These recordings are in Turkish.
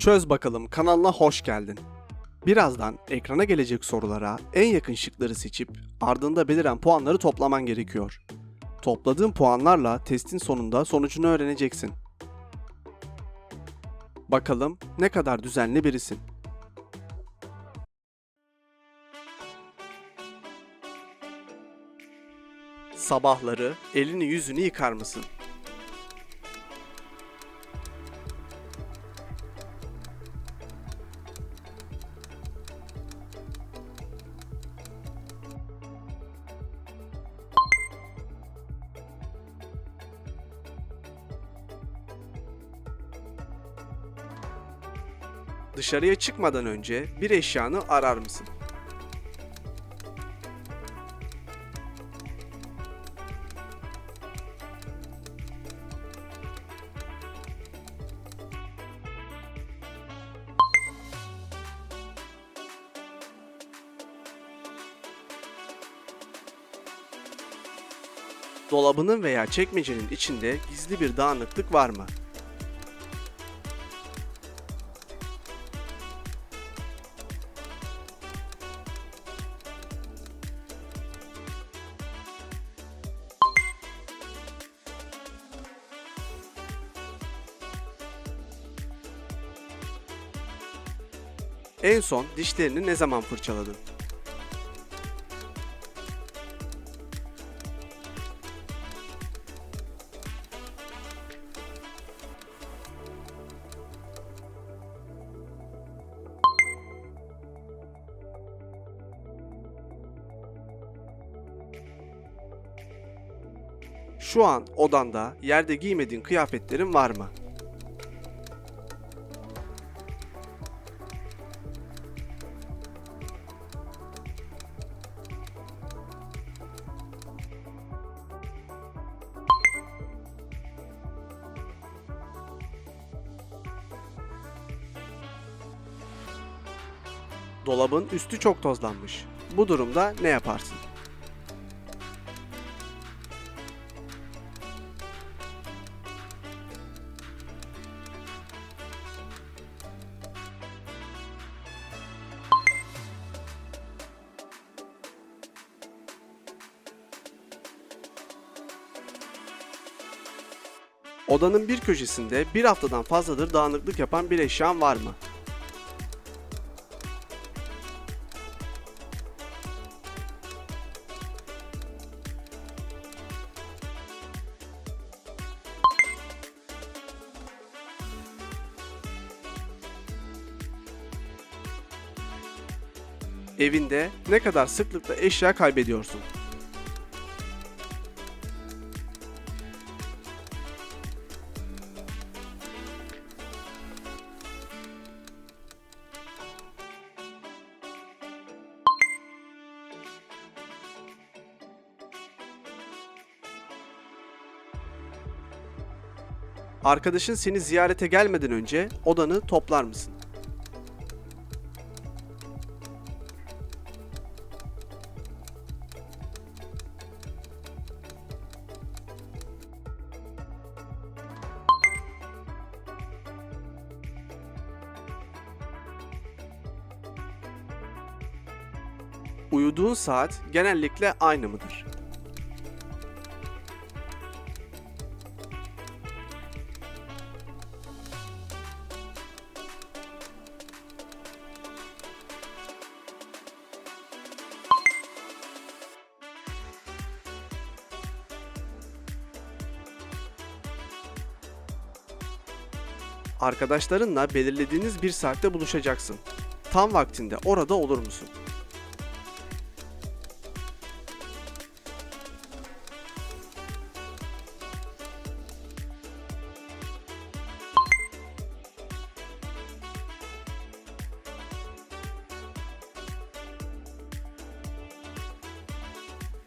Çöz bakalım kanalına hoş geldin. Birazdan ekrana gelecek sorulara en yakın şıkları seçip ardında beliren puanları toplaman gerekiyor. Topladığın puanlarla testin sonunda sonucunu öğreneceksin. Bakalım ne kadar düzenli birisin. Sabahları elini yüzünü yıkar mısın? Dışarıya çıkmadan önce bir eşyanı arar mısın? Dolabının veya çekmecenin içinde gizli bir dağınıklık var mı? En son dişlerini ne zaman fırçaladın? Şu an odanda yerde giymediğin kıyafetlerin var mı? Dolabın üstü çok tozlanmış. Bu durumda ne yaparsın? Odanın bir köşesinde bir haftadan fazladır dağınıklık yapan bir eşyan var mı? Evinde ne kadar sıklıkla eşya kaybediyorsun? Arkadaşın seni ziyarete gelmeden önce odanı toplar mısın? Uyuduğun saat genellikle aynı mıdır? Arkadaşlarınla belirlediğiniz bir saatte buluşacaksın. Tam vaktinde orada olur musun?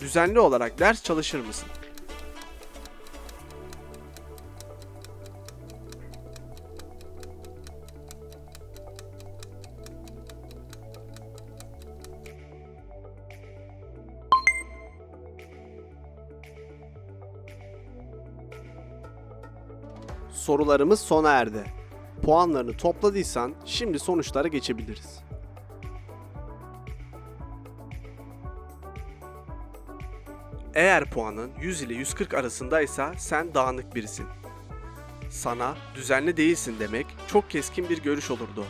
Düzenli olarak ders çalışır mısın? Sorularımız sona erdi. puanlarını topladıysan şimdi sonuçlara geçebiliriz. Eğer puanın 100 ile 140 arasındaysa sen dağınık birisin. Sana düzenli değilsin demek çok keskin bir görüş olurdu.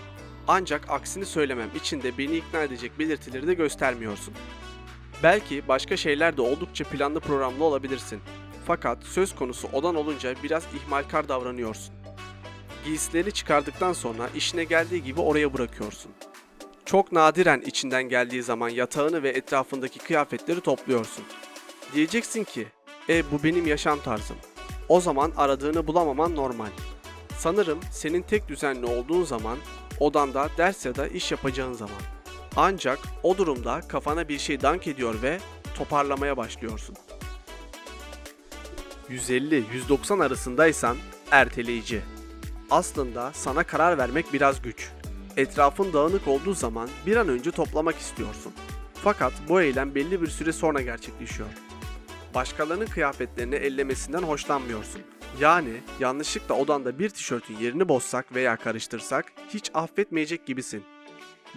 Ancak aksini söylemem için de beni ikna edecek belirtileri de göstermiyorsun. Belki başka şeyler de oldukça planlı programlı olabilirsin. Fakat söz konusu odan olunca biraz ihmalkar davranıyorsun. Giysileri çıkardıktan sonra işine geldiği gibi oraya bırakıyorsun. Çok nadiren içinden geldiği zaman yatağını ve etrafındaki kıyafetleri topluyorsun. Diyeceksin ki, e bu benim yaşam tarzım. O zaman aradığını bulamaman normal. Sanırım senin tek düzenli olduğun zaman, odanda ders ya da iş yapacağın zaman. Ancak o durumda kafana bir şey dank ediyor ve toparlamaya başlıyorsun. 150-190 arasındaysan erteleyici. Aslında sana karar vermek biraz güç. Etrafın dağınık olduğu zaman bir an önce toplamak istiyorsun. Fakat bu eylem belli bir süre sonra gerçekleşiyor. Başkalarının kıyafetlerini ellemesinden hoşlanmıyorsun. Yani yanlışlıkla odanda bir tişörtün yerini bozsak veya karıştırsak hiç affetmeyecek gibisin.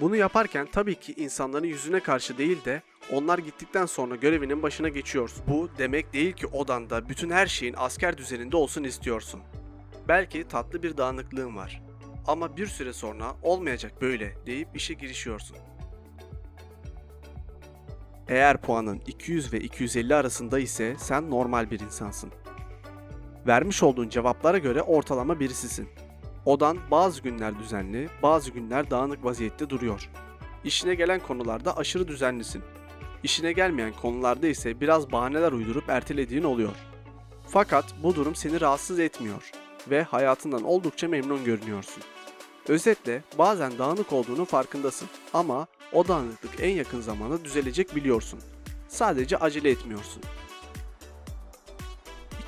Bunu yaparken tabii ki insanların yüzüne karşı değil de onlar gittikten sonra görevinin başına geçiyorsun. Bu demek değil ki odanda bütün her şeyin asker düzeninde olsun istiyorsun. Belki tatlı bir dağınıklığın var. Ama bir süre sonra olmayacak böyle deyip işe girişiyorsun. Eğer puanın 200 ve 250 arasında ise sen normal bir insansın. Vermiş olduğun cevaplara göre ortalama birisisin. Odan bazı günler düzenli, bazı günler dağınık vaziyette duruyor. İşine gelen konularda aşırı düzenlisin. İşine gelmeyen konularda ise biraz bahaneler uydurup ertelediğin oluyor. Fakat bu durum seni rahatsız etmiyor ve hayatından oldukça memnun görünüyorsun. Özetle bazen dağınık olduğunu farkındasın ama o en yakın zamanda düzelecek biliyorsun. Sadece acele etmiyorsun.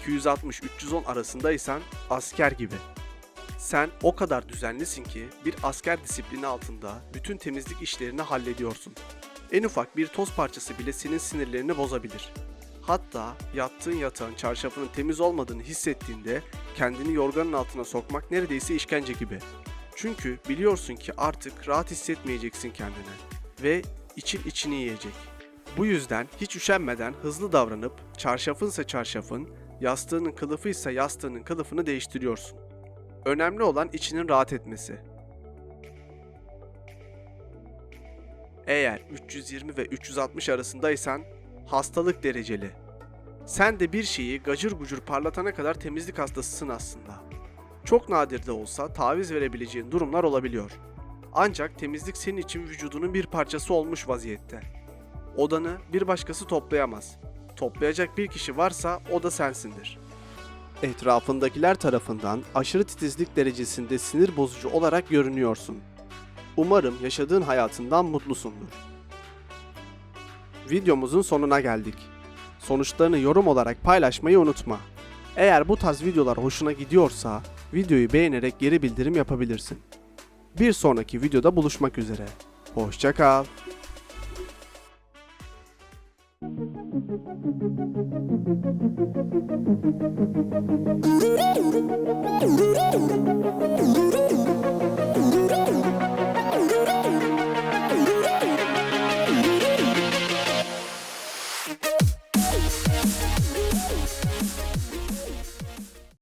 260-310 arasındaysan asker gibi. Sen o kadar düzenlisin ki bir asker disiplini altında bütün temizlik işlerini hallediyorsun. En ufak bir toz parçası bile senin sinirlerini bozabilir. Hatta yattığın yatağın çarşafının temiz olmadığını hissettiğinde kendini yorganın altına sokmak neredeyse işkence gibi. Çünkü biliyorsun ki artık rahat hissetmeyeceksin kendine ve için içini yiyecek. Bu yüzden hiç üşenmeden hızlı davranıp çarşafınsa çarşafın, yastığının kılıfıysa yastığının kılıfını değiştiriyorsun. Önemli olan içinin rahat etmesi. Eğer 320 ve 360 arasındaysan hastalık dereceli. Sen de bir şeyi gacır gucur parlatana kadar temizlik hastasısın aslında. Çok nadir de olsa taviz verebileceğin durumlar olabiliyor. Ancak temizlik senin için vücudunun bir parçası olmuş vaziyette. Odanı bir başkası toplayamaz. Toplayacak bir kişi varsa o da sensindir. Etrafındakiler tarafından aşırı titizlik derecesinde sinir bozucu olarak görünüyorsun. Umarım yaşadığın hayatından mutlusundur. Videomuzun sonuna geldik. Sonuçlarını yorum olarak paylaşmayı unutma. Eğer bu tarz videolar hoşuna gidiyorsa videoyu beğenerek geri bildirim yapabilirsin. Bir sonraki videoda buluşmak üzere. Hoşça kal. Thank you.